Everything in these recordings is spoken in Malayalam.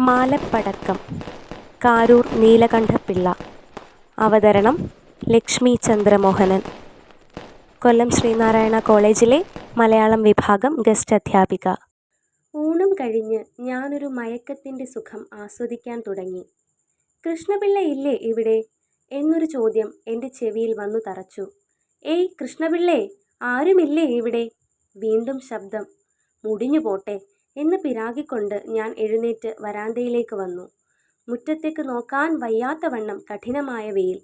മാലപ്പടക്കം കാരൂർ നീലകണ്ഠപ്പിള്ള അവതരണം ലക്ഷ്മി ചന്ദ്രമോഹനൻ. കൊല്ലം ശ്രീനാരായണ കോളേജിലെ മലയാളം വിഭാഗം ഗസ്റ്റ് അധ്യാപിക. ഊണും കഴിഞ്ഞ് ഞാനൊരു മയക്കത്തിന്റെ സുഖം ആസ്വദിക്കാൻ തുടങ്ങി. കൃഷ്ണപിള്ള ഇല്ലേ ഇവിടെ? എന്നൊരു ചോദ്യം എന്റെ ചെവിയിൽ വന്നു തറച്ചു. ഏയ് കൃഷ്ണപിള്ളേ ആരുമില്ലേ ഇവിടെ? വീണ്ടും ശബ്ദം. മുടിഞ്ഞു പോട്ടെ എന്ന് പിരാകിക്കൊണ്ട് ഞാൻ എഴുന്നേറ്റ് വരാന്തയിലേക്ക് വന്നു. മുറ്റത്തേക്ക് നോക്കാൻ വയ്യാത്ത വണ്ണം കഠിനമായ വെയിൽ.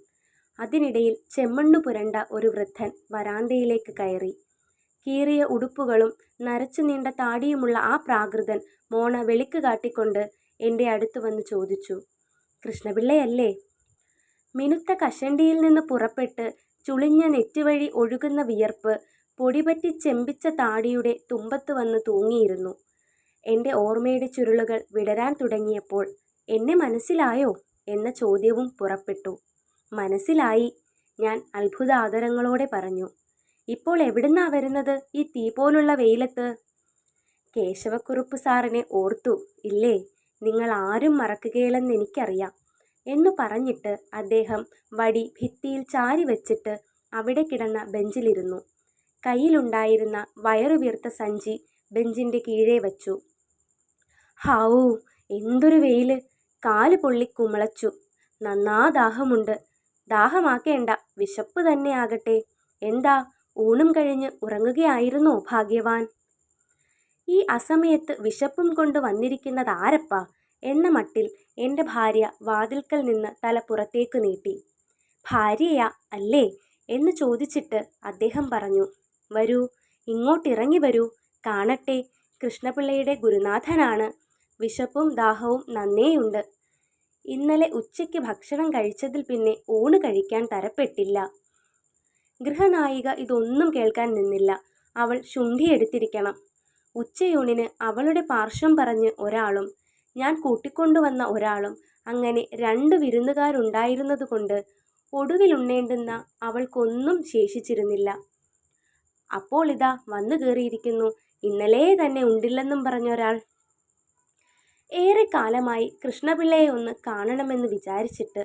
അതിനിടയിൽ ചെമ്മണ്ണു പുരണ്ട ഒരു വൃദ്ധൻ വരാന്തയിലേക്ക് കയറി. കീറിയ ഉടുപ്പുകളും നരച്ചു നീണ്ട താടിയുമുള്ള ആ പ്രാകൃതൻ മോണ വെളിക്ക് കാട്ടിക്കൊണ്ട് എന്റെ അടുത്ത് വന്ന് ചോദിച്ചു കൃഷ്ണപിള്ളയല്ലേ? മിനുത്ത കഷണ്ടിയിൽ നിന്ന് പുറപ്പെട്ട് ചുളിഞ്ഞ നെറ്റിവഴി ഒഴുകുന്ന വിയർപ്പ് പൊടിപറ്റി ചെമ്പിച്ച താടിയുടെ തുമ്പത്ത് വന്ന് തൂങ്ങിയിരുന്നു. എന്റെ ഓർമ്മയുടെ ചുരുളുകൾ വിടരാൻ തുടങ്ങിയപ്പോൾ എന്നെ മനസ്സിലായോ? എന്ന ചോദ്യവും പുറപ്പെട്ടു. മനസ്സിലായി. ഞാൻ അത്ഭുത ആദരങ്ങളോടെ പറഞ്ഞു. ഇപ്പോൾ എവിടുന്നാ വരുന്നത് ഈ തീ പോലുള്ള വെയിലത്ത്? കേശവക്കുറുപ്പ് സാറിനെ ഓർത്തു. ഇല്ലേ നിങ്ങൾ ആരും മറക്കുകയില്ലെന്ന് എനിക്കറിയാം എന്നു പറഞ്ഞിട്ട് അദ്ദേഹം വടി ഭിത്തിയിൽ ചാരി വെച്ചിട്ട് അവിടെ കിടന്ന ബെഞ്ചിലിരുന്നു. കയ്യിലുണ്ടായിരുന്ന വയറുവീർത്ത സഞ്ചി ബെഞ്ചിന്റെ കീഴേ വച്ചു. ഹാവൂ എന്തൊരു വെയിൽ. കാൽ പൊള്ളി കുമളച്ചു. നന്നാ ദാഹമുണ്ട്. ദാഹമാക്കേണ്ട. വിശപ്പ് തന്നെയാകട്ടെ എന്താ? ഊണും കഴിഞ്ഞ് ഉറങ്ങുകയായിരുന്നോ ഭാഗ്യവാൻ? ഈ അസമയത്ത് വിശപ്പും കൊണ്ട് വന്നിരിക്കുന്നത് ആരപ്പ? എന്ന മട്ടിൽ എന്റെ ഭാര്യ വാതിൽക്കൽ നിന്ന് തല പുറത്തേക്ക് നീട്ടി. ഭാര്യയാ അല്ലേ? എന്ന് ചോദിച്ചിട്ട് അദ്ദേഹം പറഞ്ഞു വരൂ ഇങ്ങോട്ടിറങ്ങി വരൂ. കാണട്ടെ. കൃഷ്ണപിള്ളയുടെ ഗുരുനാഥനാണ്. വിശപ്പും ദാഹവും നന്നേയുണ്ട്. ഇന്നലെ ഉച്ചയ്ക്ക് ഭക്ഷണം കഴിച്ചതിൽ പിന്നെ ഊണ് കഴിക്കാൻ തരപ്പെട്ടില്ല. ഗൃഹനായിക ഇതൊന്നും കേൾക്കാൻ നിന്നില്ല. അവൾ ശുണ്ഠിയെടുത്തിരിക്കണം ഉച്ചയൂണിന് അവളുടെ പാർശ്വം പറഞ്ഞ് ഒരാളും ഞാൻ കൂട്ടിക്കൊണ്ടുവന്ന ഒരാളും അങ്ങനെ രണ്ട് വിരുന്നുകാരുണ്ടായിരുന്നതുകൊണ്ട് ഒടുവിലുണ്ണേണ്ടുന്ന അവൾക്കൊന്നും ശേഷിച്ചിരുന്നില്ല. അപ്പോൾ ഇതാ വന്നു കയറിയിരിക്കുന്നു. ഇന്നലെ തന്നെ ഉണ്ടില്ലെന്നും പറഞ്ഞൊരാൾ ഏറെ കാലമായി കൃഷ്ണപിള്ളയെ ഒന്ന് കാണണമെന്ന് വിചാരിച്ചിട്ട്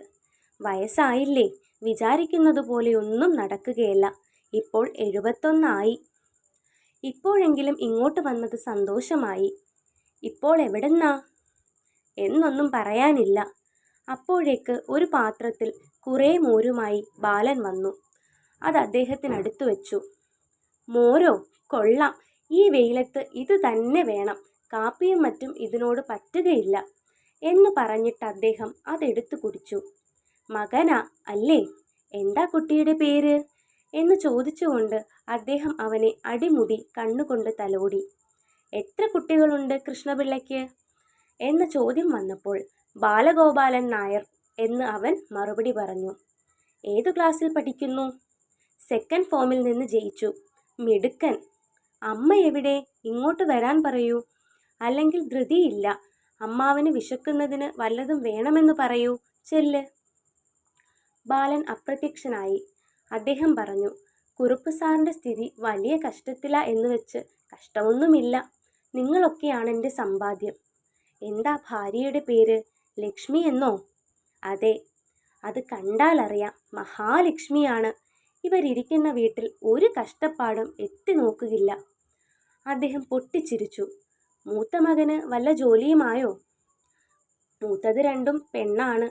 വയസ്സായില്ലേ? വിചാരിക്കുന്നത് പോലെയൊന്നും നടക്കുകയല്ല. ഇപ്പോൾ എഴുപത്തൊന്നായി. ഇപ്പോഴെങ്കിലും ഇങ്ങോട്ട് വന്നത് സന്തോഷമായി. ഇപ്പോൾ എവിടെന്നാ? എന്നൊന്നും പറയാനില്ല. അപ്പോഴേക്ക് ഒരു പാത്രത്തിൽ കുറേ മോരുമായി ബാലൻ വന്നു. അത് അദ്ദേഹത്തിനടുത്തു വെച്ചു. മോരോ കൊള്ളാം. ഈ വെയിലത്ത് ഇത് തന്നെ വേണം. കാപ്പിയും മറ്റും ഇതിനോട് പറ്റുകയില്ല എന്ന് പറഞ്ഞിട്ട് അദ്ദേഹം അതെടുത്തു കുടിച്ചു. മകനാ അല്ലേ? എന്താ കുട്ടിയുടെ പേര്? എന്ന് ചോദിച്ചുകൊണ്ട് അദ്ദേഹം അവനെ അടിമുടി കണ്ണുകൊണ്ട് തലോടി. എത്ര കുട്ടികളുണ്ട് കൃഷ്ണപിള്ളയ്ക്ക്? എന്ന ചോദ്യം വന്നപ്പോൾ ബാലഗോപാലൻ നായർ എന്ന് അവൻ മറുപടി പറഞ്ഞു. ഏതു ക്ലാസ്സിൽ പഠിക്കുന്നു? സെക്കൻഡ് ഫോമിൽ നിന്ന് ജയിച്ചു. മിടുക്കൻ. അമ്മ എവിടെ? ഇങ്ങോട്ട് വരാൻ പറയൂ. അല്ലെങ്കിൽ ധൃതിയില്ല. അമ്മാവന് വിശക്കുന്നതിന് വല്ലതും വേണമെന്ന് പറയൂ. ചെല്ല്. ബാലൻ അപ്രത്യക്ഷനായി. അദ്ദേഹം പറഞ്ഞു കുറുപ്പ് സാറിന്റെ സ്ഥിതി വലിയ കഷ്ടത്തില എന്ന് വെച്ച് കഷ്ടമൊന്നുമില്ല. നിങ്ങളൊക്കെയാണ് എന്റെ സമ്പാദ്യം. എന്താ ഭാര്യയുടെ പേര് ലക്ഷ്മി എന്നോ? അതെ. അത് കണ്ടാലറിയാം. മഹാലക്ഷ്മിയാണ്. ഇവരിയ്ക്കുന്ന വീട്ടിൽ ഒരു കഷ്ടപ്പാടും എത്തി നോക്കുകയില്ല. അദ്ദേഹം പൊട്ടിച്ചിരിച്ചു. മൂത്ത മകന് വല്ല ജോലിയുമായോ? മൂത്തത് രണ്ടും പെണ്ണാണ്.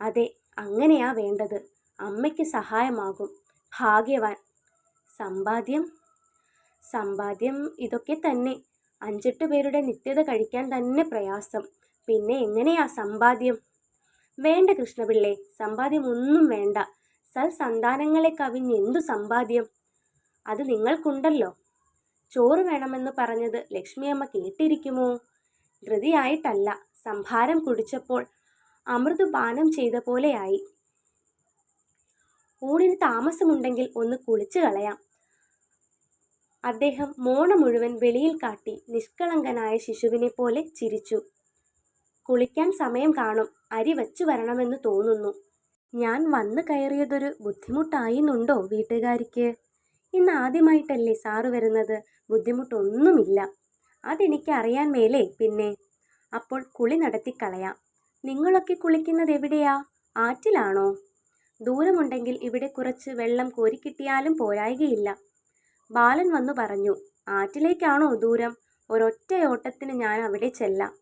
അതെ അങ്ങനെയാ വേണ്ടത്. അമ്മയ്ക്ക് സഹായമാകും. ഭാഗ്യവാൻ. സമ്പാദ്യം? സമ്പാദ്യം ഇതൊക്കെ തന്നെ. അഞ്ചെട്ട് പേരുടെ നിത്യത കഴിക്കാൻ തന്നെ പ്രയാസം. പിന്നെ എങ്ങനെയാ സമ്പാദ്യം? വേണ്ട കൃഷ്ണപിള്ളെ സമ്പാദ്യം ഒന്നും വേണ്ട. സൽസന്താനങ്ങളെ കവിഞ്ഞെന്തു സമ്പാദ്യം? അത് നിങ്ങൾക്കുണ്ടല്ലോ. ചോറ് വേണമെന്ന് പറഞ്ഞത് ലക്ഷ്മിയമ്മ കേട്ടിരിക്കുമോ? ധൃതിയായിട്ടല്ല. സംഭാരം കുടിച്ചപ്പോൾ അമൃതുപാനം ചെയ്ത പോലെയായി. ഊണിന് താമസമുണ്ടെങ്കിൽ ഒന്ന് കുളിച്ചു കളയാം. അദ്ദേഹം മോണ മുഴുവൻ വെളിയിൽ കാട്ടി നിഷ്കളങ്കനായ ശിശുവിനെ പോലെ ചിരിച്ചു. കുളിക്കാൻ സമയം കാണും. അരി വച്ചു വരണമെന്ന് തോന്നുന്നു. ഞാൻ വന്നു കയറിയതൊരു ബുദ്ധിമുട്ടായിന്നുണ്ടോ വീട്ടുകാരിക്ക്? ഇന്ന് ആദ്യമായിട്ടല്ലേ സാറ് വരുന്നത്? ബുദ്ധിമുട്ടൊന്നുമില്ല. അതെനിക്ക് അറിയാൻ മേലേ പിന്നെ. അപ്പോൾ കുളി നടത്തി നടത്തിക്കളയാം നിങ്ങളൊക്കെ കുളിക്കുന്നത് എവിടെയാ? ആറ്റിലാണോ? ദൂരമുണ്ടെങ്കിൽ ഇവിടെ കുറച്ച് വെള്ളം കോരിക്കിട്ടിയാലും പോരായികയില്ല. ബാലൻ വന്നു പറഞ്ഞു ആറ്റിലേക്കാണോ ദൂരം? ഒരൊറ്റയോട്ടത്തിന് ഞാൻ അവിടെ ചെല്ലാം.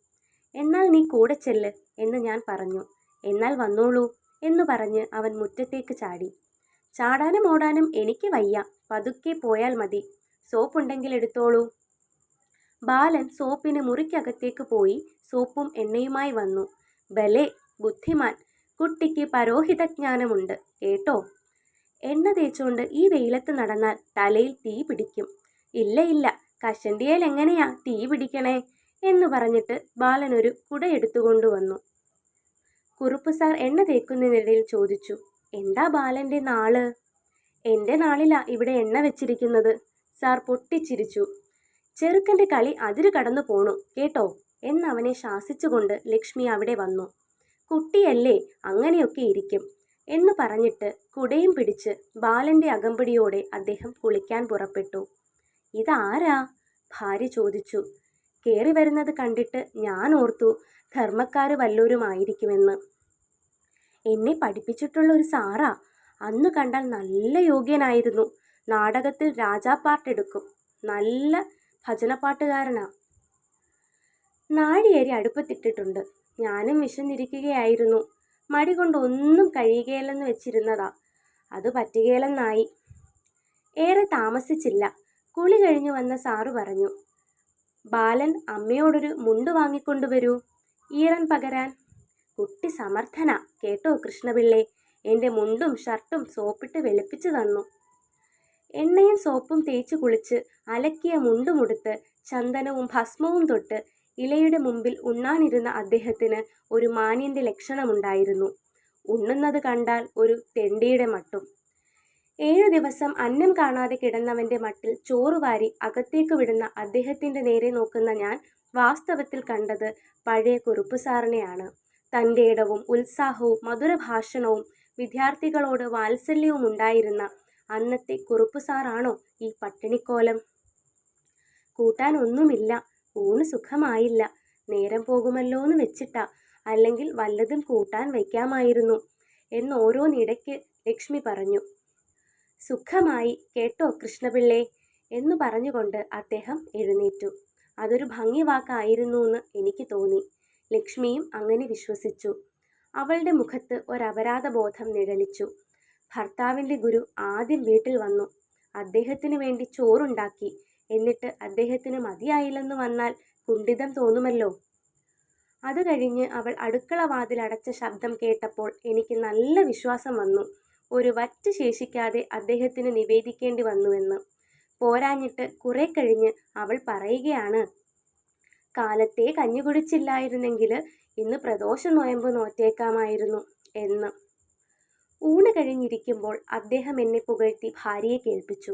എന്നാൽ നീ കൂടെ ചെല്ല് എന്ന് ഞാൻ പറഞ്ഞു. എന്നാൽ വന്നോളൂ എന്ന് പറഞ്ഞ് അവൻ മുറ്റത്തേക്ക് ചാടി. ചാടാനും ഓടാനും എനിക്ക് വയ്യ. പതുക്കെ പോയാൽ മതി. സോപ്പുണ്ടെങ്കിൽ എടുത്തോളൂ. ബാലൻ സോപ്പിന് മുറിക്കകത്തേക്ക് പോയി സോപ്പും എണ്ണയുമായി വന്നു. ബലെ ബുദ്ധിമാൻ കുട്ടിക്ക് പരോഹിതജ്ഞാനമുണ്ട് കേട്ടോ? എണ്ണ തേച്ചുകൊണ്ട് ഈ വെയിലത്ത് നടന്നാൽ തലയിൽ തീ പിടിക്കും. ഇല്ല ഇല്ല കഷണ്ടിയേൽ എങ്ങനെയാ തീ പിടിക്കണേ എന്ന് പറഞ്ഞിട്ട് ബാലൻ ഒരു കുടയെടുത്തുകൊണ്ടു വന്നു. കുറുപ്പ് സാർ എണ്ണ തേക്കുന്നതിനിടയിൽ ചോദിച്ചു എന്താ ബാലന്റെ നാൾ? എന്റെ നാളില ഇവിടെ എണ്ണ വെച്ചിരിക്കുന്നത്. സാർ പൊട്ടിച്ചിരിച്ചു. ചെറുക്കന്റെ കളി അതിരു കടന്നു പോണു കേട്ടോ? എന്നവനെ ശാസിച്ചുകൊണ്ട് ലക്ഷ്മി അവിടെ വന്നു. കുട്ടിയല്ലേ അങ്ങനെയൊക്കെ ഇരിക്കും എന്ന് പറഞ്ഞിട്ട് കുടയും പിടിച്ച് ബാലന്റെ അകമ്പടിയോടെ അദ്ദേഹം കുളിക്കാൻ പുറപ്പെട്ടു. ഇതാരാ? ഭാര്യ ചോദിച്ചു. കേറി വരുന്നത് കണ്ടിട്ട് ഞാൻ ഓർത്തു ധർമ്മക്കാർ വല്ലവരുമായിരിക്കുമെന്ന് എന്നെ പഠിപ്പിച്ചിട്ടുള്ള ഒരു സാറാ അന്ന് കണ്ടാൽ നല്ല യോഗ്യനായിരുന്നു. നാടകത്തിൽ രാജാപ്പാട്ടെടുക്കും നല്ല ഭജനപ്പാട്ടുകാരനാ. നാഴിയേരി അടുപ്പത്തിട്ടിട്ടുണ്ട്. ഞാനും വിശന്നിരിക്കുകയായിരുന്നു. മടി കൊണ്ട് ഒന്നും കഴിയുകയില്ലെന്ന് വെച്ചിരുന്നതാ. അത് പറ്റുകയില്ലെന്നായി. ഏറെ താമസിച്ചില്ല. കുളി കഴിഞ്ഞു വന്ന സാറു പറഞ്ഞു ബാലൻ അമ്മയോടൊരു മുണ്ട് വാങ്ങിക്കൊണ്ടുവരൂ. ഈറൻ പകരാൻ. കുട്ടി സമർത്ഥന. കേട്ടോ കൃഷ്ണപിള്ളേ. എന്റെ മുണ്ടും ഷർട്ടും സോപ്പിട്ട് വെളുപ്പിച്ചു തന്നു. എണ്ണയും സോപ്പും തേച്ച് കുളിച്ച് അലക്കിയ മുണ്ടുമുടുത്ത് ചന്ദനവും ഭസ്മവും തൊട്ട് ഇലയുടെ മുമ്പിൽ ഉണ്ണാനിരുന്ന അദ്ദേഹത്തിന് ഒരു മാന്യന്റെ ലക്ഷണമുണ്ടായിരുന്നു. ഉണ്ണുന്നത് കണ്ടാൽ ഒരു തെണ്ടിയുടെ മട്ടും. ഏഴു ദിവസം അന്നം കാണാതെ കിടന്നവന്റെ മട്ടിൽ ചോറുവാരി അകത്തേക്ക് വിടുന്ന അദ്ദേഹത്തിന്റെ നേരെ നോക്കുന്ന ഞാൻ വാസ്തവത്തിൽ കണ്ടത് പഴയ കുറുപ്പ് സാറിനെയാണ്. തന്റെ ഇടവും ഉത്സാഹവും മധുരഭാഷണവും വിദ്യാർത്ഥികളോട് വാത്സല്യവും ഉണ്ടായിരുന്ന അന്നത്തെ കുറുപ്പ് സാറാണോ ഈ പട്ടിണിക്കോലം? കൂട്ടാൻ ഒന്നുമില്ല ഊണ് സുഖമായില്ല നേരം പോകുമല്ലോന്ന് വെച്ചിട്ട അല്ലെങ്കിൽ വല്ലതും കൂട്ടാൻ വയ്ക്കാമായിരുന്നു എന്ന് ഓരോന്നിടയ്ക്ക് ലക്ഷ്മി പറഞ്ഞു. സുഖമായി കേട്ടോ കൃഷ്ണപിള്ളേ? എന്ന് പറഞ്ഞുകൊണ്ട് അദ്ദേഹം എഴുന്നേറ്റു. അതൊരു ഭംഗി വാക്കായിരുന്നു എന്ന് എനിക്ക് തോന്നി. ലക്ഷ്മിയും അങ്ങനെ വിശ്വസിച്ചു. അവളുടെ മുഖത്ത് ഒരപരാധബോധം നിഴലിച്ചു. ഭർത്താവിന്റെ ഗുരു ആദ്യം വീട്ടിൽ വന്നു. അദ്ദേഹത്തിന് വേണ്ടി ചോറുണ്ടാക്കി. എന്നിട്ട് അദ്ദേഹത്തിന് മതിയായില്ലെന്ന് വന്നാൽ കുണ്ഠിതം തോന്നുമല്ലോ? അത് കഴിഞ്ഞ് അവൾ അടുക്കള വാതിലടച്ച ശബ്ദം കേട്ടപ്പോൾ എനിക്ക് നല്ല വിശ്വാസം വന്നു. ഒരു വറ്റ് ശേഷിക്കാതെ അദ്ദേഹത്തിന് നിവേദിക്കേണ്ടി വന്നുവെന്ന്. പോരാഞ്ഞിട്ട് കുറെ കഴിഞ്ഞ് അവൾ പറയുകയാണ് കാലത്തെ കഞ്ഞി കുടിച്ചില്ലായിരുന്നെങ്കിൽ ഇന്ന് പ്രദോഷ നോയമ്പ് നോറ്റേക്കാമായിരുന്നു എന്ന്. ഊണ് കഴിഞ്ഞിരിക്കുമ്പോൾ അദ്ദേഹം എന്നെ പുകഴ്ത്തി ഭാര്യയെ കേൾപ്പിച്ചു.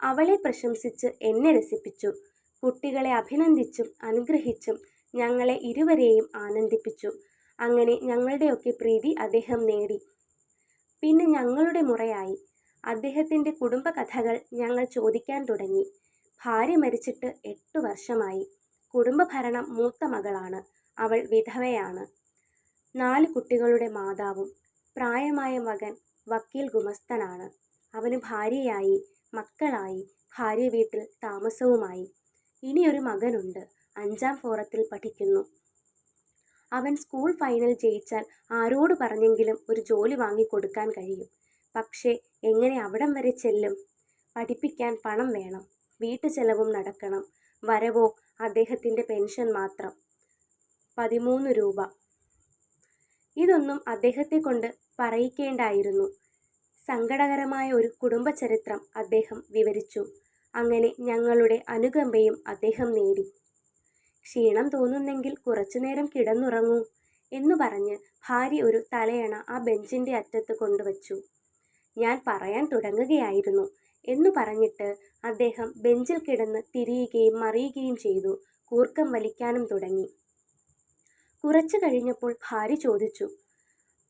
അവളെ പ്രശംസിച്ച് എന്നെ രസിപ്പിച്ചു. കുട്ടികളെ അഭിനന്ദിച്ചും അനുഗ്രഹിച്ചും ഞങ്ങളെ ഇരുവരെയും ആനന്ദിപ്പിച്ചു. അങ്ങനെ ഞങ്ങളുടെയൊക്കെ പ്രീതി അദ്ദേഹം നേടി. പിന്നെ ഞങ്ങളുടെ മുറയായി. അദ്ദേഹത്തിന്റെ കുടുംബകഥകൾ ഞങ്ങൾ ചോദിക്കാൻ തുടങ്ങി. ഭാര്യ മരിച്ചിട്ട് എട്ടു വർഷമായി. കുടുംബഭരണം മൂത്ത മകളാണ്. അവൾ വിധവയാണ്. നാല് കുട്ടികളുടെ മാതാവും പ്രായമായ മകൻ വക്കീൽ ഗുമസ്തനാണ്. അവന് ഭാര്യയായി മക്കളായി ഭാര്യ വീട്ടിൽ താമസവുമായി. ഇനിയൊരു മകനുണ്ട്. അഞ്ചാം ഫോറത്തിൽ പഠിക്കുന്നു. അവൻ സ്കൂൾ ഫൈനൽ ജയിച്ചാൽ ആരോട് പറഞ്ഞെങ്കിലും ഒരു ജോലി വാങ്ങിക്കൊടുക്കാൻ കഴിയും. പക്ഷേ എങ്ങനെ അവിടം വരെ ചെല്ലും? പഠിപ്പിക്കാൻ പണം വേണം. വീട്ടു ചെലവും നടക്കണം. വരവോ അദ്ദേഹത്തിന്റെ പെൻഷൻ മാത്രം. പതിമൂന്ന് രൂപ. ഇതൊന്നും അദ്ദേഹത്തെ കൊണ്ട് പറയിക്കേണ്ടായിരുന്നു. സങ്കടകരമായ ഒരു കുടുംബചരിത്രം അദ്ദേഹം വിവരിച്ചു. അങ്ങനെ ഞങ്ങളുടെ അനുകമ്പയും അദ്ദേഹം നേടി. ക്ഷീണം തോന്നുന്നെങ്കിൽ കുറച്ചുനേരം കിടന്നുറങ്ങൂ എന്ന് പറഞ്ഞ് ഭാര്യ ഒരു തലയണ ആ ബെഞ്ചിന്റെ അറ്റത്ത് കൊണ്ടുവച്ചു. ഞാൻ പറയാൻ തുടങ്ങുകയായിരുന്നു എന്നു പറഞ്ഞിട്ട് അദ്ദേഹം ബെഞ്ചിൽ കിടന്ന് തിരിയുകയും മറിയുകയും ചെയ്തു. കൂർക്കം വലിക്കാനും തുടങ്ങി. കുറച്ചു കഴിഞ്ഞപ്പോൾ ഭാര്യ ചോദിച്ചു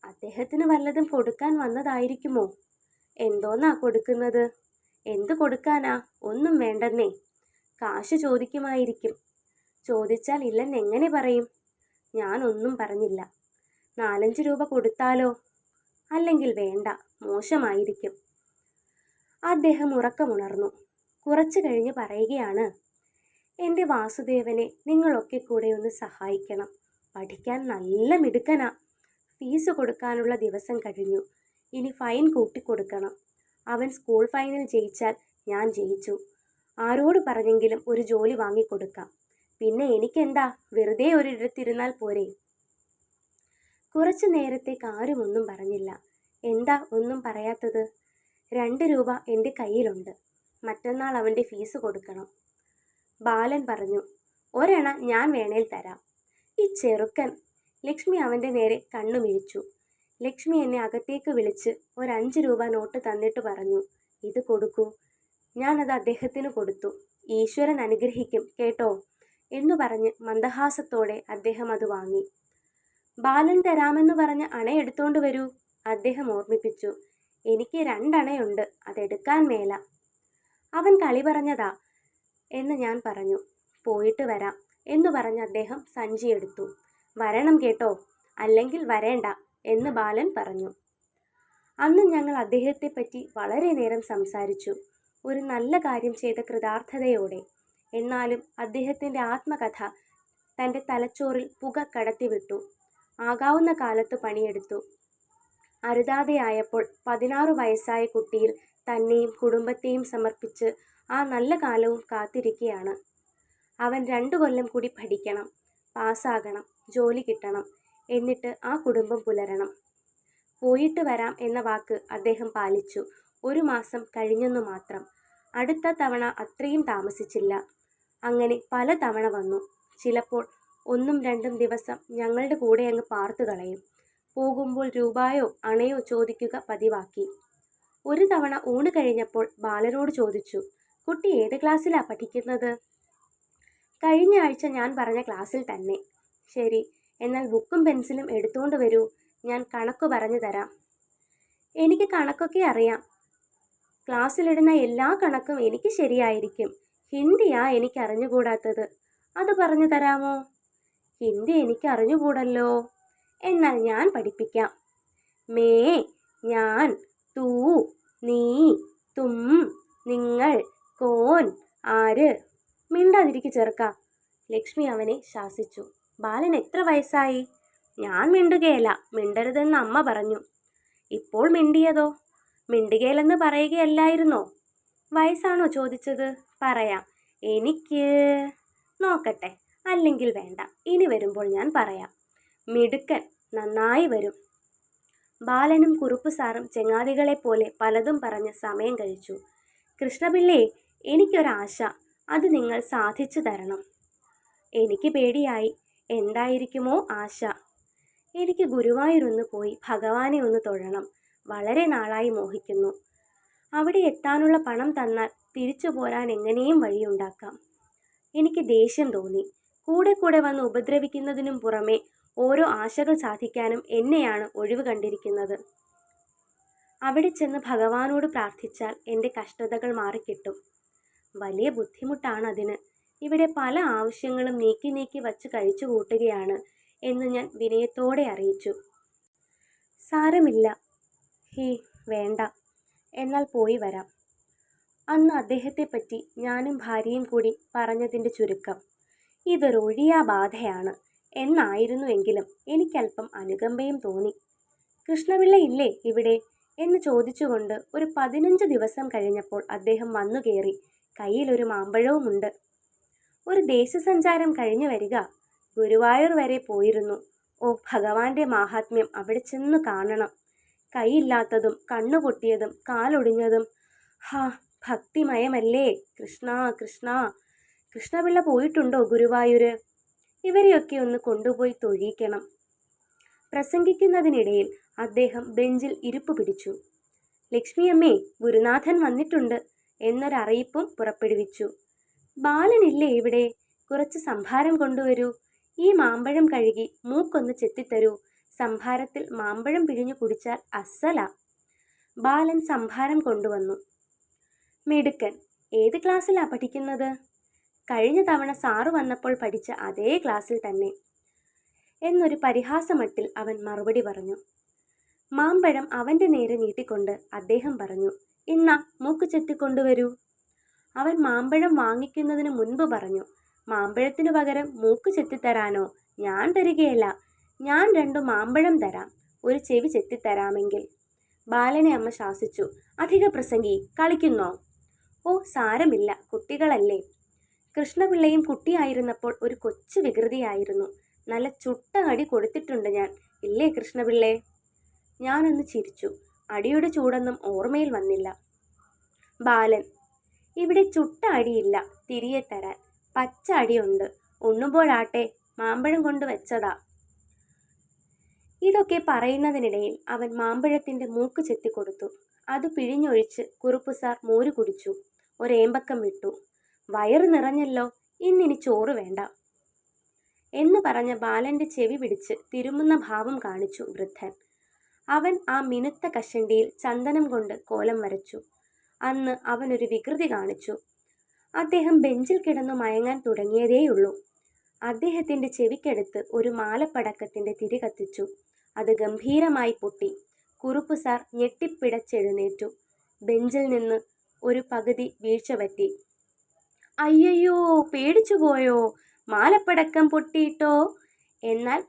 അദ്ദേഹത്തിന് വല്ലതും കൊടുക്കാൻ വന്നതായിരിക്കുമോ? എന്തോന്നാ കൊടുക്കുന്നത്? എന്ത് കൊടുക്കാനാ? ഒന്നും വേണ്ടെന്നേ. കാശ് ചോദിക്കുമായിരിക്കും. ചോദിച്ചാൽ ഇല്ലെന്ന് എങ്ങനെ പറയും? ഞാനൊന്നും പറഞ്ഞില്ല. നാലഞ്ച് രൂപ കൊടുത്താലോ? അല്ലെങ്കിൽ വേണ്ട മോശമായിരിക്കും. അദ്ദേഹം ഉറക്കമുണർന്നു. കുറച്ചു കഴിഞ്ഞ് പറയുകയാണ് എന്റെ വാസുദേവനെ നിങ്ങളൊക്കെ കൂടെ ഒന്ന് സഹായിക്കണം. പഠിക്കാൻ നല്ല മിടുക്കനാ. ഫീസ് കൊടുക്കാനുള്ള ദിവസം കഴിഞ്ഞു. ഇനി ഫൈൻ കൂട്ടിക്കൊടുക്കണം. അവൻ സ്കൂൾ ഫൈനൽ ജയിച്ചാൽ ഞാൻ ജയിച്ചു. ആരോട് പറഞ്ഞെങ്കിലും ഒരു ജോലി വാങ്ങിക്കൊടുക്കാം. പിന്നെ എനിക്കെന്താ? വെറുതെ ഒരിടത്തിരുന്നാൽ പോരെ. കുറച്ചു നേരത്തേക്ക് ആരും ഒന്നും പറഞ്ഞില്ല. എന്താ ഒന്നും പറയാത്തത്? രണ്ട് രൂപ എന്റെ കയ്യിലുണ്ട്. മറ്റന്നാൾ അവന്റെ ഫീസ് കൊടുക്കണം. ബാലൻ പറഞ്ഞു ഒരെണ ഞാൻ വേണേൽ തരാം. ഈ ചെറുക്കൻ ലക്ഷ്മി അവന്റെ നേരെ കണ്ണു മിഴിച്ചു ലക്ഷ്മി എന്നെ അകത്തേക്ക് വിളിച്ച് ഒരഞ്ച് രൂപ നോട്ട് തന്നിട്ട് പറഞ്ഞു ഇത് കൊടുക്കൂ. ഞാനത് അദ്ദേഹത്തിന് കൊടുത്തു. ഈശ്വരൻ അനുഗ്രഹിക്കും കേട്ടോ എന്ന് പറഞ്ഞ് മന്ദഹാസത്തോടെ അദ്ദേഹം അത് വാങ്ങി. ബാലൻ തരാമെന്ന് പറഞ്ഞ് അണ എടുത്തോണ്ട് വരൂ അദ്ദേഹം ഓർമ്മിപ്പിച്ചു. എനിക്ക് രണ്ടണയുണ്ട് അതെടുക്കാൻ മേല അവൻ കളി പറഞ്ഞതാ എന്ന് ഞാൻ പറഞ്ഞു. പോയിട്ട് വരാം. എന്നു പറഞ്ഞ് അദ്ദേഹം സഞ്ചി എടുത്തു. വരണം കേട്ടോ അല്ലെങ്കിൽ വരേണ്ട എന്ന് ബാലൻ പറഞ്ഞു. അന്ന് ഞങ്ങൾ അദ്ദേഹത്തെപ്പറ്റി വളരെ നേരം സംസാരിച്ചു. ഒരു നല്ല കാര്യം ചെയ്ത കൃതാർത്ഥതയോടെ. എന്നാലും അദ്ദേഹത്തിന്റെ ആത്മകഥ തന്റെ തലച്ചോറിൽ പുക കടത്തിവിട്ടു ആകാവുന്ന കാലത്ത് പണിയെടുത്തു. അരുതാതെയായപ്പോൾ പതിനാറ് വയസ്സായ കുട്ടിയിൽ തന്നെയും കുടുംബത്തെയും സമർപ്പിച്ച് ആ നല്ല കാലവും കാത്തിരിക്കുകയാണ് അവൻ രണ്ടു കൊല്ലം കൂടി പഠിക്കണം പാസ്സാകണം ജോലി കിട്ടണം എന്നിട്ട് ആ കുടുംബം പുലരണം. പോയിട്ട് വരാം എന്ന വാക്ക് അദ്ദേഹം പാലിച്ചു. ഒരു മാസം കഴിഞ്ഞെന്നു മാത്രം. അടുത്ത തവണ അത്രയും താമസിച്ചില്ല. അങ്ങനെ പല തവണ വന്നു. ചിലപ്പോൾ ഒന്നും രണ്ടും ദിവസം ഞങ്ങളുടെ കൂടെ അങ്ങ് പാർത്തു കളയും. പോകുമ്പോൾ രൂപായോ അണയോ ചോദിക്കുക പതിവാക്കി. ഒരു തവണ ഊണ് കഴിഞ്ഞപ്പോൾ ബാലരോട് ചോദിച്ചു കുട്ടി ഏത് ക്ലാസ്സിലാണ് പഠിക്കുന്നത്? കഴിഞ്ഞ ആഴ്ച ഞാൻ പറഞ്ഞ ക്ലാസ്സിൽ തന്നെ. ശരി എന്നാൽ ബുക്കും പെൻസിലും എടുത്തുകൊണ്ട് വരൂ. ഞാൻ കണക്ക് പറഞ്ഞു തരാം. എനിക്ക് കണക്കൊക്കെ അറിയാം. ക്ലാസ്സിലിടുന്ന എല്ലാ കണക്കും എനിക്ക് ശരിയായിരിക്കും. ഹിന്ദിയാ എനിക്ക് അറിഞ്ഞുകൂടാത്തത്. അത് പറഞ്ഞു തരാമോ? ഹിന്ദി എനിക്ക് അറിഞ്ഞുകൂടല്ലോ. എന്നാൽ ഞാൻ പഠിപ്പിക്കാം. മേ ഞാൻ തൂ നീ തും നിങ്ങൾ കോൻ ആര് മിണ്ടാതിരിക്കു ചെറുക്ക. ലക്ഷ്മി അവനെ ശാസിച്ചു. ബാലൻ എത്ര വയസ്സായി? ഞാൻ മിണ്ടുകയല്ല മിണ്ടരുതെന്ന് അമ്മ പറഞ്ഞു. ഇപ്പോൾ മിണ്ടിയതോ? മിണ്ടുകയില്ലെന്ന് പറയുകയല്ലായിരുന്നോ? വയസ്സാണോ ചോദിച്ചത്? പറയാം. എനിക്ക് നോക്കട്ടെ. അല്ലെങ്കിൽ വേണ്ട. ഇനി വരുമ്പോൾ ഞാൻ പറയാം. മിടുക്കൻ നന്നായി വരും. ബാലനും കുറുപ്പ് സാറും ചെങ്ങാതികളെ പോലെ പലതും പറഞ്ഞ് സമയം കഴിച്ചു. കൃഷ്ണപിള്ളേ എനിക്കൊരാശ. അത് നിങ്ങൾ സാധിച്ചു തരണം. എനിക്ക് പേടിയായി. എന്തായിരിക്കുമോ ആശ? എനിക്ക് ഗുരുവായൂരൊന്ന് പോയി ഭഗവാനെ ഒന്ന് തൊഴണം. വളരെ നാളായി മോഹിക്കുന്നു. അവിടെ എത്താനുള്ള പണം തന്നാൽ തിരിച്ചു പോരാൻ എങ്ങനെയും വഴിയുണ്ടാക്കാം. എനിക്ക് ദേഷ്യം തോന്നി. കൂടെ കൂടെ വന്ന് ഉപദ്രവിക്കുന്നതിനും പുറമെ ഓരോ ആശകൾ സാധിക്കാനും എന്നെയാണ് ഒഴിവ് കണ്ടിരിക്കുന്നത്. അവിടെ ചെന്ന് ഭഗവാനോട് പ്രാർത്ഥിച്ചാൽ എന്റെ കഷ്ടതകൾ മാറിക്കിട്ടും. വലിയ ബുദ്ധിമുട്ടാണ് അതിന്. ഇവിടെ പല ആവശ്യങ്ങളും നീക്കി നീക്കി വച്ച് കഴിച്ചു കൂട്ടുകയാണ് എന്ന് ഞാൻ വിനയത്തോടെ അറിയിച്ചു. സാരമില്ല. ഹീ വേണ്ട. എന്നാൽ പോയി വരാം. അന്ന് അദ്ദേഹത്തെപ്പറ്റി ഞാനും ഭാര്യയും കൂടി പറഞ്ഞതിന്റെ ചുരുക്കം. ഇതൊരു ഒഴിയാ ബാധയാണ്. എന്നായിരുന്നുവെങ്കിലും എനിക്കല്പം അനുകമ്പയും തോന്നി. കൃഷ്ണപിള്ള ഇല്ലേ ഇവിടെ? എന്ന് ചോദിച്ചുകൊണ്ട് ഒരു പതിനഞ്ച് ദിവസം കഴിഞ്ഞപ്പോൾ അദ്ദേഹം വന്നു കയറി കയ്യിലൊരു മാമ്പഴവുമുണ്ട്. ഒരു ദേശസഞ്ചാരം കഴിഞ്ഞു വരിക. ഗുരുവായൂർ വരെ പോയിരുന്നു. ഓ ഭഗവാന്റെ മാഹാത്മ്യം അവിടെ ചെന്ന് കാണണം. കൈയില്ലാത്തതും കണ്ണുപൊട്ടിയതും കാലൊടിഞ്ഞതും. ഹാ ഭക്തിമയമല്ലേ? കൃഷ്ണ കൃഷ്ണ. കൃഷ്ണപിള്ള പോയിട്ടുണ്ടോ ഗുരുവായൂര്? ഇവരെയൊക്കെ ഒന്ന് കൊണ്ടുപോയി തൊഴിയിക്കണം. പ്രസംഗിക്കുന്നതിനിടയിൽ അദ്ദേഹം ബെഞ്ചിൽ ഇരുപ്പ് പിടിച്ചു ലക്ഷ്മിയമ്മേ ഗുരുനാഥൻ വന്നിട്ടുണ്ട്. എന്നൊരറിയിപ്പും പുറപ്പെടുവിച്ചു. ബാലനില്ലേ ഇവിടെ? കുറച്ച് സംഭാരം കൊണ്ടുവരൂ. ഈ മാമ്പഴം കഴുകി മൂക്കൊന്ന് ചെത്തിത്തരൂ. സംഭാരത്തിൽ മാമ്പഴം പിഴിഞ്ഞു കുടിച്ചാൽ അസല. ബാലൻ സംഭാരം കൊണ്ടുവന്നു. മിടുക്കൻ ഏത് ക്ലാസ്സിലാ പഠിക്കുന്നത്? കഴിഞ്ഞ തവണ സാറ് വന്നപ്പോൾ പഠിച്ച അതേ ക്ലാസ്സിൽ തന്നെ. എന്നൊരു പരിഹാസമട്ടിൽ അവൻ മറുപടി പറഞ്ഞു. മാമ്പഴം അവന്റെ നേരെ നീട്ടിക്കൊണ്ട് അദ്ദേഹം പറഞ്ഞു ഇന്നാ മൂക്ക് ചെത്തിക്കൊണ്ടുവരൂ. അവൻ മാമ്പഴം വാങ്ങിക്കുന്നതിന് മുൻപ് പറഞ്ഞു മാമ്പഴത്തിനു പകരം മൂക്ക് ചെത്തിത്തരാനോ? ഞാൻ തരികയില്ല. ഞാൻ രണ്ടു മാമ്പഴം തരാം. ഒരു ചെവി ചെത്തിത്തരാമെങ്കിൽ. ബാലനെ അമ്മ ശാസിച്ചു അധിക പ്രസംഗി കളിക്കുന്നോ? ഓ സാരമില്ല കുട്ടികളല്ലേ. കൃഷ്ണപിള്ളയും കുട്ടിയായിരുന്നപ്പോൾ ഒരു കൊച്ചു വികൃതിയായിരുന്നു. നല്ല ചുട്ട അടി കൊടുത്തിട്ടുണ്ട് ഞാൻ. ഇല്ലേ കൃഷ്ണപിള്ളേ? ഞാനൊന്ന് ചിരിച്ചു. അടിയുടെ ചൂടൊന്നും ഓർമ്മയിൽ വന്നില്ല. ബാലൻ ഇവിടെ ചുട്ട അടിയില്ല തിരികെ തരാൻ. പച്ച അടിയുണ്ട്. ഉണ്ണുമ്പോഴാട്ടെ മാമ്പഴം കൊണ്ട് വെച്ചതാ. ഇതൊക്കെ പറയുന്നതിനിടയിൽ അവൻ മാമ്പഴത്തിന്റെ മൂക്ക് ചെത്തിക്കൊടുത്തു. അത് പിഴിഞ്ഞൊഴിച്ച് കുറുപ്പ് സാർ മോര് കുടിച്ചു. ഒരേമ്പക്കം വിട്ടു. വയറ് നിറഞ്ഞല്ലോ ഇന്നിനി ചോറ് വേണ്ട. എന്ന് പറഞ്ഞ ബാലന്റെ ചെവി പിടിച്ച് തിരുമുന്ന ഭാവം കാണിച്ചു വൃദ്ധൻ. അവൻ ആ മിനുത്ത കശണ്ടിയിൽ ചന്ദനം കൊണ്ട് കോലം വരച്ചു. അന്ന് അവനൊരു വികൃതി കാണിച്ചു. അദ്ദേഹം ബെഞ്ചിൽ കിടന്നു മയങ്ങാൻ തുടങ്ങിയതേയുള്ളൂ. അദ്ദേഹത്തിന്റെ ചെവിക്കടുത്ത് ഒരു മാലപ്പടക്കത്തിന്റെ തിരി കത്തിച്ചു. അത് ഗംഭീരമായി പൊട്ടി. കുറുപ്പ് സാർ ഞെട്ടിപ്പിടച്ചെഴുന്നേറ്റു. ബെഞ്ചിൽ നിന്ന് ഒരു പകുതി വീഴ്ച പറ്റി. അയ്യയ്യോ പേടിച്ചുപോയോ? മാലപ്പടക്കം പൊട്ടിയിട്ടോ? എന്നാൽ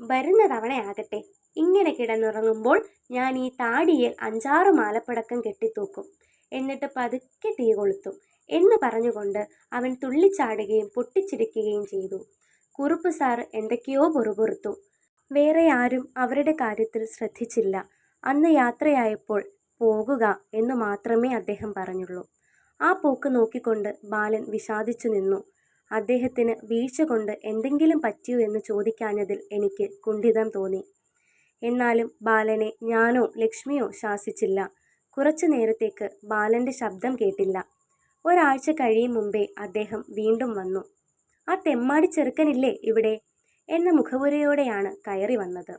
വരുന്ന തവണയാകട്ടെ ഇങ്ങനെ കിടന്നുറങ്ങുമ്പോൾ ഞാൻ ഈ താടിയിൽ അഞ്ചാറ് മാലപ്പടക്കം കെട്ടിത്തൂക്കും. എന്നിട്ട് പതുക്കെ തീ കൊളുത്തും. എന്ന് പറഞ്ഞുകൊണ്ട് അവൻ തുള്ളിച്ചാടുകയും പൊട്ടിച്ചിരിക്കുകയും ചെയ്തു. കുറുപ്പ് സാർ എന്തൊക്കെയോ പൊറുപുറുത്തു. വേറെ ആരും അവരുടെ കാര്യത്തിൽ ശ്രദ്ധിച്ചില്ല. അന്ന് യാത്രയായപ്പോൾ പോകുക എന്ന് മാത്രമേ അദ്ദേഹം പറഞ്ഞുള്ളൂ. ആ പോക്ക് നോക്കിക്കൊണ്ട് ബാലൻ വിഷാദിച്ചു നിന്നു. അദ്ദേഹത്തിന് വീഴ്ച കൊണ്ട് എന്തെങ്കിലും പറ്റിയോ എന്ന് ചോദിക്കാഞ്ഞതിൽ എനിക്ക് കുണ്ഠിതം തോന്നി. എന്നാലും ബാലനെ ഞാനോ ലക്ഷ്മിയോ ശാസിച്ചില്ല. കുറച്ചു നേരത്തേക്ക് ബാലന്റെ ശബ്ദം കേട്ടില്ല. ഒരാഴ്ച കഴിയും മുമ്പേ അദ്ദേഹം വീണ്ടും വന്നു. ആ തെമ്മാടി ചെറുക്കനില്ലേ ഇവിടെ? എന്ന മുഖപുരയോടെയാണ് കയറി വന്നത്.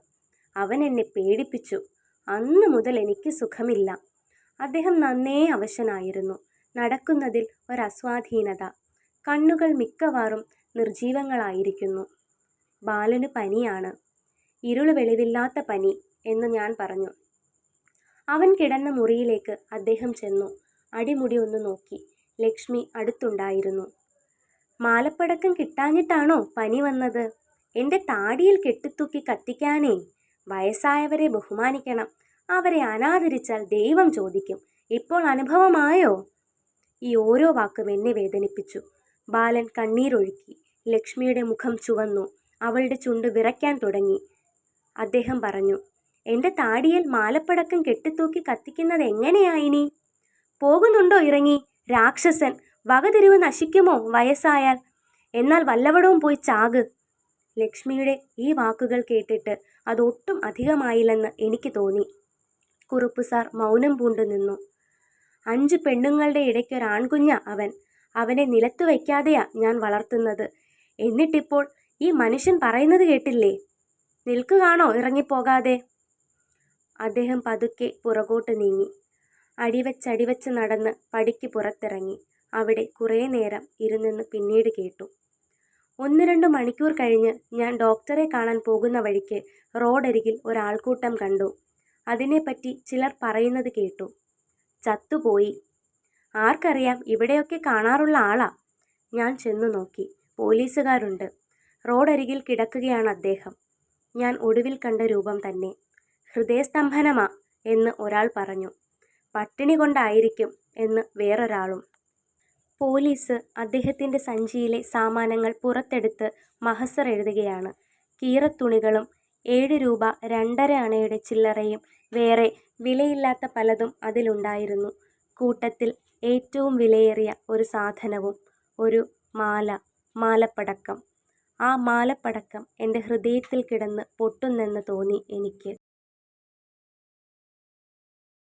അവൻ എന്നെ പേടിപ്പിച്ചു. അന്നു മുതൽ എനിക്ക് സുഖമില്ല. അദ്ദേഹം നന്നേ അവശനായിരുന്നു. നടക്കുന്നതിൽ ഒരസ്വാധീനത കണ്ണുകൾ മിക്കവാറും നിർജീവങ്ങളായിരിക്കുന്നു ബാലന് പനിയാണ്. ഇരുൾ വെളിവില്ലാത്ത പനി എന്ന് ഞാൻ പറഞ്ഞു. അവൻ കിടന്ന മുറിയിലേക്ക് അദ്ദേഹം ചെന്നു. അടിമുടി ഒന്ന് നോക്കി. ലക്ഷ്മി അടുത്തുണ്ടായിരുന്നു. മാലപ്പടക്കം കിട്ടാഞ്ഞിട്ടാണോ പനി വന്നത്? എന്റെ താടിയിൽ കെട്ടിത്തൂക്കി കത്തിക്കാനേ. വയസ്സായവരെ ബഹുമാനിക്കണം. അവരെ അനാദരിച്ചാൽ ദൈവം ചോദിക്കും. ഇപ്പോൾ അനുഭവമായോ? ഈ ഓരോ വാക്കും എന്നെ വേദനിപ്പിച്ചു. ബാലൻ കണ്ണീരൊഴുക്കി. ലക്ഷ്മിയുടെ മുഖം ചുവന്നു. അവളുടെ ചുണ്ട് വിറയ്ക്കാൻ തുടങ്ങി. അദ്ദേഹം പറഞ്ഞു എന്റെ താടിയിൽ മാലപ്പടക്കം കെട്ടിത്തൂക്കി കത്തിക്കുന്നത് എങ്ങനെയായിനി പോകുന്നുണ്ടോ ഇറങ്ങി? രാക്ഷസൻ വകതിരിവ് നശിക്കുമോ വയസ്സായാൽ? എന്നാൽ വല്ലവടവും പോയി ചാക്. ലക്ഷ്മിയുടെ ഈ വാക്കുകൾ കേട്ടിട്ട് അതൊട്ടും അധികമായില്ലെന്ന് എനിക്ക് തോന്നി. കുറുപ്പ് സാർ മൗനം പൂണ്ടു നിന്നു അഞ്ച് പെണ്ണുങ്ങളുടെ ഇടയ്ക്കൊരാൺകുഞ്ഞ അവൻ അവനെ നിലത്ത് വയ്ക്കാതെയാ ഞാൻ വളർത്തുന്നത്. എന്നിട്ടിപ്പോൾ ഈ മനുഷ്യൻ പറയുന്നത് കേട്ടില്ലേ? നിൽക്കുകയാണോ ഇറങ്ങിപ്പോകാതെ? അദ്ദേഹം പതുക്കെ പുറകോട്ട് നീങ്ങി. അടിവച്ചടിവച്ച് നടന്ന് പടിക്ക് പുറത്തിറങ്ങി. അവിടെ കുറേ നേരം ഇരുന്നെന്ന് പിന്നീട് കേട്ടു. ഒന്ന് രണ്ട് മണിക്കൂർ കഴിഞ്ഞ് ഞാൻ ഡോക്ടറെ കാണാൻ പോകുന്ന വഴിക്ക് റോഡരികിൽ ഒരാൾക്കൂട്ടം കണ്ടു. അതിനെപ്പറ്റി ചിലർ പറയുന്നത് കേട്ടു. ചത്തുപോയി. ആർക്കറിയാം ഇവിടെയൊക്കെ കാണാറുള്ള ആളാ. ഞാൻ ചെന്നു നോക്കി. പോലീസുകാരുണ്ട്. റോഡരികിൽ കിടക്കുകയാണ് അദ്ദേഹം. ഞാൻ ഒടുവിൽ കണ്ട രൂപം തന്നെ. ഹൃദയസ്തംഭനമാ എന്ന് ഒരാൾ പറഞ്ഞു. പട്ടിണി കൊണ്ടായിരിക്കും എന്ന് വേറൊരാളും. പോലീസ് അദ്ദേഹത്തിന്റെ സഞ്ചിയിലെ സാമാനങ്ങൾ പുറത്തെടുത്ത് മഹസർ എഴുതുകയാണ്. കീറത്തുണികളും ഏഴ് രൂപ രണ്ടര അണയുടെ ചില്ലറയും വേറെ വിലയില്ലാത്ത പലതും അതിലുണ്ടായിരുന്നു. കൂട്ടത്തിൽ ഏറ്റവും വിലയേറിയ ഒരു സാധനവും ഒരു മാല മാലപ്പടക്കം. ആ മാലപ്പടക്കം എന്റെ ഹൃദയത്തിൽ കിടന്ന് പൊട്ടുന്നെന്ന് തോന്നി എനിക്ക്.